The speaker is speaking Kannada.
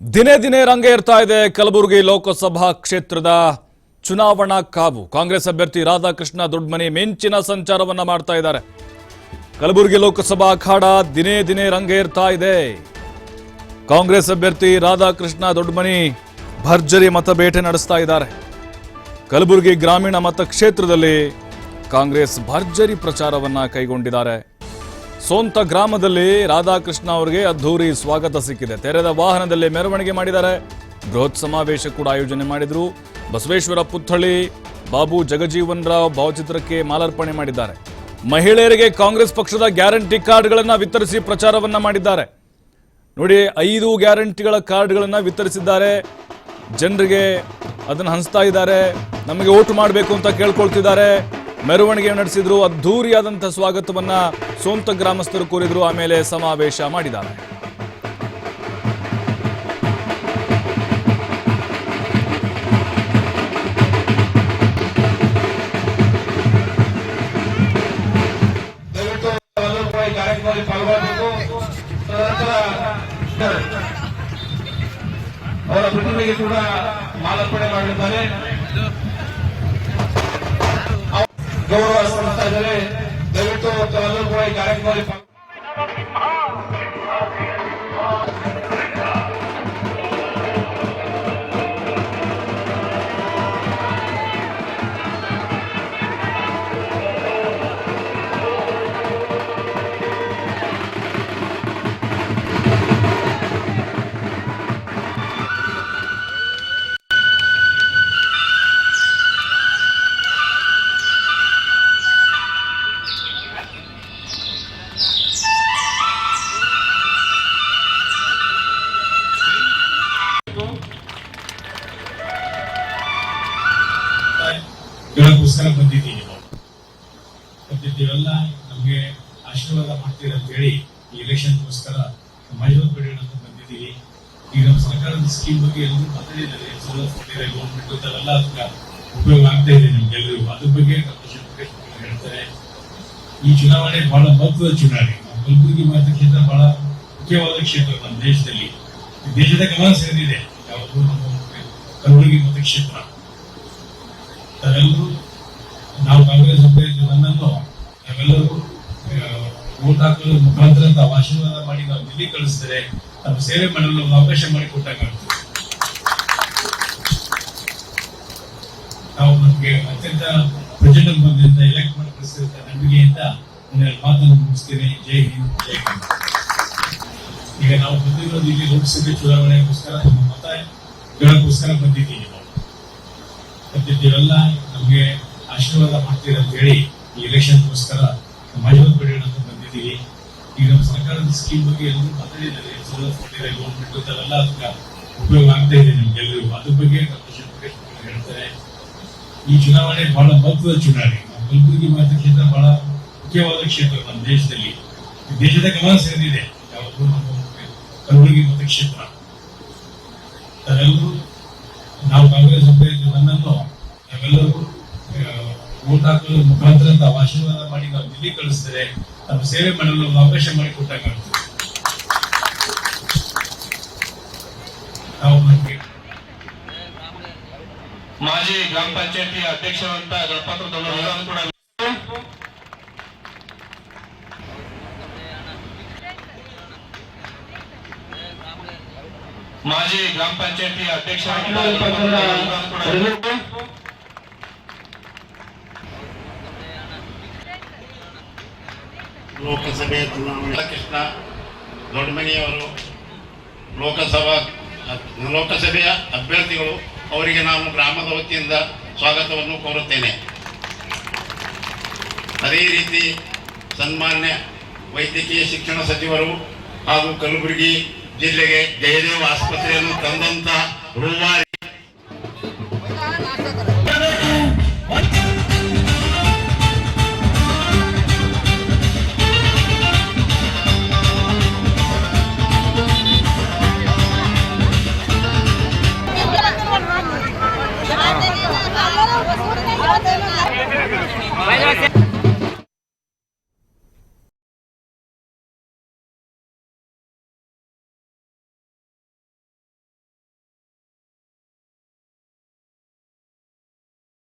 ದಿನೇ ದಿನೇ ರಂಗೇರ್ತಾ ಇದೆ ಕಲಬುರಗಿ ಲೋಕಸಭಾ ಕ್ಷೇತ್ರದ ಚುನಾವಣಾ ಕಾವು. ಕಾಂಗ್ರೆಸ್ ಅಭ್ಯರ್ಥಿ ರಾಧಾಕೃಷ್ಣ ದೊಡ್ಡಮನಿ ಮಿಂಚಿನ ಸಂಚಾರವನ್ನ ಮಾಡ್ತಾ ಇದ್ದಾರೆ. ಕಲಬುರಗಿ ಲೋಕಸಭಾ ಅಖಾಡ ದಿನೇ ದಿನೇ ರಂಗೇರ್ತಾ ಇದೆ. ಕಾಂಗ್ರೆಸ್ ಅಭ್ಯರ್ಥಿ ರಾಧಾಕೃಷ್ಣ ದೊಡ್ಡಮನಿ ಭರ್ಜರಿ ಮತಬೇಟೆ ನಡೆಸ್ತಾ ಇದ್ದಾರೆ. ಕಲಬುರಗಿ ಗ್ರಾಮೀಣ ಮತಕ್ಷೇತ್ರದಲ್ಲಿ ಕಾಂಗ್ರೆಸ್ ಭರ್ಜರಿ ಪ್ರಚಾರವನ್ನ ಕೈಗೊಂಡಿದ್ದಾರೆ. ಸೋಂತ ಗ್ರಾಮದಲ್ಲಿ ರಾಧಾಕೃಷ್ಣ ಅವರಿಗೆ ಅದ್ಧೂರಿ ಸ್ವಾಗತ ಸಿಕ್ಕಿದೆ. ತೆರೆದ ವಾಹನದಲ್ಲಿ ಮೆರವಣಿಗೆ ಮಾಡಿದ್ದಾರೆ. ಬೃಹತ್ ಸಮಾವೇಶ ಕೂಡ ಆಯೋಜನೆ ಮಾಡಿದ್ರು. ಬಸವೇಶ್ವರ ಪುತ್ಥಳಿ, ಬಾಬು ಜಗಜೀವನ್ ರಾವ್ ಭಾವಚಿತ್ರಕ್ಕೆ ಮಾಲಾರ್ಪಣೆ ಮಾಡಿದ್ದಾರೆ. ಮಹಿಳೆಯರಿಗೆ ಕಾಂಗ್ರೆಸ್ ಪಕ್ಷದ ಗ್ಯಾರಂಟಿ ಕಾರ್ಡ್ಗಳನ್ನು ವಿತರಿಸಿ ಪ್ರಚಾರವನ್ನ ಮಾಡಿದ್ದಾರೆ. ನೋಡಿ, ಐದು ಗ್ಯಾರಂಟಿಗಳ ಕಾರ್ಡ್ಗಳನ್ನು ವಿತರಿಸಿದ್ದಾರೆ. ಜನರಿಗೆ ಅದನ್ನು ಹಂಚ್ತಾ ಇದ್ದಾರೆ. ನಮಗೆ ಓಟು ಮಾಡಬೇಕು ಅಂತ ಕೇಳ್ಕೊಳ್ತಿದ್ದಾರೆ. ಮೆರವಣಿಗೆ ನಡೆಸಿದ್ರು, ಅದ್ಧೂರಿಯಾದಂಥ ಸ್ವಾಗತವನ್ನ ಸೋಂತ ಗ್ರಾಮಸ್ಥರು ಕೋರಿದ್ರು, ಆಮೇಲೆ ಸಮಾವೇಶ ಮಾಡಿದ್ದಾರೆ. ಅವರ ಪ್ರತಿಮೆಗೆ ಕೂಡ ಮಾಲಾರ್ಪಣೆ ಮಾಡಲಿದ್ದಾರೆ ಗೌರವ ಸಲ್ಲಿಸ್ತಾ ಇದ್ದಾರೆ ದಯವಿಟ್ಟು ಎಲ್ಲರೂ ಕೂಡ ಕೇಳಕ್ಕೋಸ್ಕರ ಬಂದಿದ್ದೀವಿ ನಾವು ಬಂದಿದ್ದೀವಲ್ಲ ನಮಗೆ ಆಶೀರ್ವಾದ ಮಾಡ್ತೀರ ಅಂತ ಹೇಳಿ ಈ ಎಲೆಕ್ಷನ್ಗೋಸ್ಕರ ಮೈಸೂರು ಪಡೆಯೋಣ ಅಂತ ಬಂದಿದ್ದೀವಿ. ಈಗ ನಮ್ಮ ಸರ್ಕಾರದ ಸ್ಕೀಮ್ ಬಗ್ಗೆ ಎಲ್ಲರೂ ಮಾತಾಡಿದ್ದಾರೆ. ಸವಲತ್ತು ಗೌರ್ಮೆಂಟ್ ಅದೆಲ್ಲ ಅದಕ್ಕೆ ಉಪಯೋಗ ಆಗ್ತಾ ಇದೆ ನಿಮ್ಗೆಲ್ಲರಿಗೂ ಅದ್ರ ಬಗ್ಗೆ ಹೇಳ್ತಾರೆ. ಈ ಚುನಾವಣೆ ಬಹಳ ಮಹತ್ವದ ಚುನಾವಣೆ. ಕಲಬುರಗಿ ಕಲಬುರಗಿ ಮತಕ್ಷೇತ್ರ ಬಹಳ ಮುಖ್ಯವಾದ ಕ್ಷೇತ್ರ ನಮ್ಮ ದೇಶದಲ್ಲಿ. ದೇಶದ ಗಮನ ಸೆಳೆದಿದೆ. ಯಾವುದು ನಮ್ಮ ಕಲಬುರಗಿ ಮತಕ್ಷೇತ್ರ ತಾವೆಲ್ಲರೂ ನಾವು ಕಾಂಗ್ರೆಸ್ ಅಭ್ಯರ್ಥಿ ನನ್ನನ್ನು ನಾವೆಲ್ಲರೂ ಓಟ್ ಹಾಕಲು ಮುಖಾಂತರ ತಾವು ಆಶೀರ್ವಾದ ಮಾಡಿ ನಾವು ದಿಲ್ಲಿ ಕಳಿಸಿದರೆ ನಮ್ಮ ಸೇವೆ ಮಾಡಲು ಅವಕಾಶ ಮಾಡಿ ಕೊಟ್ಟಾಗ ನಾವು ನಮಗೆ ಅತ್ಯಂತ ಪ್ರಜೆಂಡಲ್ ಬಂದಿಂದ ಎಲೆಕ್ಟ್ ಮಾಡಿ ಕಳಿಸಿದಂತ ನಂಬಿಕೆಯಿಂದ ನನ್ನ ಮಾತನ್ನು ಮುಗಿಸ್ತೇನೆ. ಜೈ ಹಿಂದ್ ಜೈ ಹಿಂದ್. ಈಗ ನಾವು ಬಂದಿರೋದು ಇಲ್ಲಿ ಲೋಕಸಭೆ ಚುನಾವಣೆಗೋಸ್ಕರ ನಮ್ಮ ಮತ ಹೇಳೋಕ್ಕೋಸ್ಕರ ಬಂದಿದ್ದೀವಿ. ಬಂದಿದ್ದೀವಲ್ಲ ನಮಗೆ ಆಶೀರ್ವಾದ ಅಂತ ಹೇಳಿ ಈ ಎಲೆಕ್ಷನ್ಗೋಸ್ಕರ ಮೈಸೂರು ಪಡೆಯೋಣ ಅಂತ ಬಂದಿದ್ದೀವಿ. ಈಗ ನಮ್ಮ ಸರ್ಕಾರದ ಸ್ಕೀಮ್ ಬಗ್ಗೆ ಎಲ್ಲರೂ ಮಾತಾಡಿದ್ದಾರೆ. ಸೌಲಭ್ಯ ಕೊಟ್ಟಿದ್ದಾರೆ ಗೌರ್ಮೆಂಟ್ ಅದೆಲ್ಲ ಅದಕ್ಕೆ ಉಪಯೋಗ ಆಗ್ತಾ ಇದೆ ನಿಮ್ಗೆಲ್ಲರಿಗೂ ಅದ್ರ ಬಗ್ಗೆ ಹೇಳ್ತಾರೆ. ಈ ಚುನಾವಣೆ ಬಹಳ ಮಹತ್ವದ ಚುನಾವಣೆ. ಕಲಬುರಗಿ ಮತಕ್ಷೇತ್ರ ಬಹಳ ಮುಖ್ಯವಾದ ಕ್ಷೇತ್ರ ನಮ್ಮ ದೇಶದಲ್ಲಿ. ದೇಶದ ಗಮನ ಸೇರಿದೆ ಯಾವಾಗಲೂ ನಮ್ಮ ಕಲಬುರಗಿ ಮತಕ್ಷೇತ್ರ ತಾವೆಲ್ಲರೂ ನಾವು ಕಾಂಗ್ರೆಸ್ ಅಭ್ಯರ್ಥಿ ನನ್ನನ್ನು ನಾವೆಲ್ಲರೂ ಓಟ್ ಹಾಕಲು ಮುಖಾಂತರ ತಾವು ಆಶೀರ್ವಾದ ಮಾಡಿ ನಾವು ದಿಲ್ಲಿ ಕಳಿಸಿದರೆ ನಮ್ಮ ಸೇವೆ ಮಾಡಲು ಅವಕಾಶ ಮಾಡಿ ಕೊಟ್ಟಾಗ ನಾವು ನಮಗೆ ಮಾಜಿ ಗ್ರಾಮ ಪಂಚಾಯತಿ ಅಧ್ಯಕ್ಷರಂತ ಗಣಪತ್ರ ಕೂಡ ಮಾಜಿ ಗ್ರಾಮ ಪಂಚಾಯತಿ ಕೂಡ ಲೋಕಸಭೆ ಚುನಾವಣೆ. ಕೃಷ್ಣ ದೊಡ್ಡಮನಿಯವರು ಲೋಕಸಭಾ ಲೋಕಸಭೆಯ ಅಭ್ಯರ್ಥಿಗಳು ಅವರಿಗೆ ನಾನು ಗ್ರಾಮದ ವತಿಯಿಂದ ಸ್ವಾಗತವನ್ನು ಕೋರುತ್ತೇನೆ. ಅದೇ ರೀತಿ ಸನ್ಮಾನ್ಯ ವೈದ್ಯಕೀಯ ಶಿಕ್ಷಣ ಸಚಿವರು ಹಾಗೂ ಕಲಬುರಗಿ ಜಿಲ್ಲೆಗೆ ಜಯದೇವ ಆಸ್ಪತ್ರೆಯನ್ನು ತಂದಂತ ರೂವಾರಿ